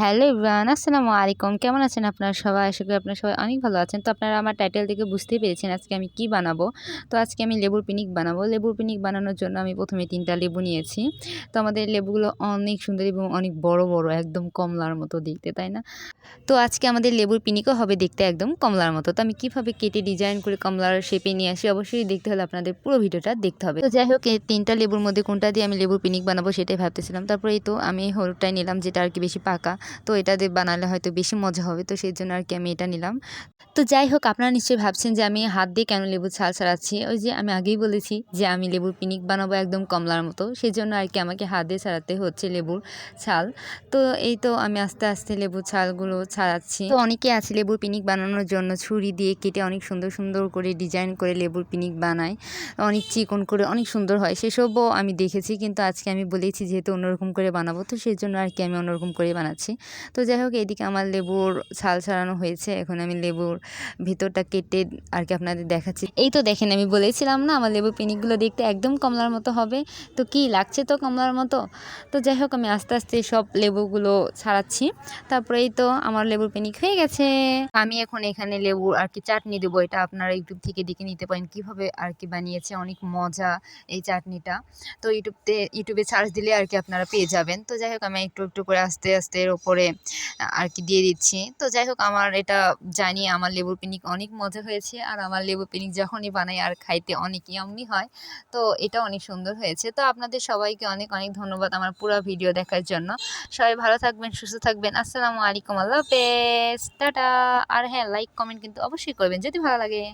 Hello Ibran আসসালামু আলাইকুম। কেমন আছেন আপনারা সবাই? আশা করি আপনারা সবাই অনেক ভালো আছেন। তো আপনারা আমার টাইটেল থেকে বুঝতেই পেরেছেন আজকে আমি কি বানাবো। তো আজকে আমি লেবুর পিনিক বানাবো। লেবুর পিনিক বানানোর জন্য আমি প্রথমে তিনটা লেবু নিয়েছি। তো আমাদের লেবুগুলো অনেক সুন্দর এবং অনেক বড় বড়, একদম কমলার মতো দেখতে, তাই না? তো আজকে আমাদের লেবুর পিনিকও হবে দেখতে একদম কমলার মতো। তো আমি কীভাবে কেটে ডিজাইন করে কমলার শেপে নিয়ে আসি অবশ্যই দেখতে হলে আপনাদের পুরো ভিডিওটা দেখতে হবে। তো যাই হোক, এই তিনটা লেবুর মধ্যে কোনটা দিয়ে আমি লেবুর পিনিক বানাবো সেটাই ভাবতেছিলাম। তারপরে তো আমি হলুদটাই নিলাম যেটা আর কি বেশি পাকা। তো এটা দিয়ে বানালে হয়তো বেশি মজা হবে, তো সেই জন্য আর কি আমি এটা নিলাম। তো যাই হোক, আপনারা নিশ্চয়ই ভাবছেন যে আমি হাত দিয়ে কেন লেবুর ছাল ছাড়াচ্ছি? ওই যে আমি আগেই বলেছি যে আমি লেবুর পিনিক বানাবো একদম কমলার মতো, সেই জন্য আর কি আমাকে হাত দিয়ে ছাড়াতে হচ্ছে লেবুর ছাল। তো এই তো আমি আস্তে আস্তে লেবুর ছালগুলো ছাড়াচ্ছি। তো অনেকে আছে লেবুর পিনিক বানানোর জন্য ছুরি দিয়ে কেটে অনেক সুন্দর সুন্দর করে ডিজাইন করে লেবুর পিনিক বানায়, অনেক চিকন করে অনেক সুন্দর হয়, সেসবও আমি দেখেছি, কিন্তু আজকে আমি বলেছি যেহেতু অন্যরকম করে বানাবো, তো সেই জন্য আর কি আমি অন্যরকম করে বানাচ্ছি। তো যাই হোক এদিকে আমার লেবুর ছাল ছাড়ানো হয়েছে। এখন আমি লেবুর ভিতরটা কেটে আর কি আপনাদের দেখাচ্ছি। এই তো দেখেন, আমি বলেছিলাম না, আমার লেবুর পিনিকগুলো দেখতে একদম কমলার মতো হবে। তো কি লাগছে তো কমলার মতো? তো যাই হোক আমি আস্তে আস্তে সব লেবুগুলো ছাড়াচ্ছি। তারপরে এই তো আমার লেবুর পিনিক হয়ে গেছে। আমি এখন এখানে লেবুর আর কি চাটনি দেবো। এটা আপনারা ইউটিউব থেকে দেখে নিতে পারেন কীভাবে আর কি বানিয়েছে। অনেক মজা এই চাটনিটা। তো ইউটিউবতে ইউটিউবে সার্চ দিলে আর কি আপনারা পেয়ে যাবেন। তো যাই হোক আমি একটু একটু করে আস্তে আস্তে এর ওপরে আর কি দিয়ে দিচ্ছি। তো যাই হোক, আমার এটা জানি আমার লেবুর পিনিক অনেক মজা হয়েছে। আর আমার লেবুর পিনিক যখনই বানাই, আর খাইতে অনেক ইয়াম্মি হয়। তো এটা অনেক সুন্দর হয়েছে। তো আপনাদের সবাইকে অনেক অনেক ধন্যবাদ আমার পুরো ভিডিও দেখার জন্য। সবাই ভালো থাকবেন, সুস্থ থাকবেন। আসসালামু আলাইকুম। আল্লাহ হাফেজ। টাটা। আর হ্যাঁ লাইক কমেন্ট কিন্তু অবশ্যই করবেন, যদি ভালো লাগে।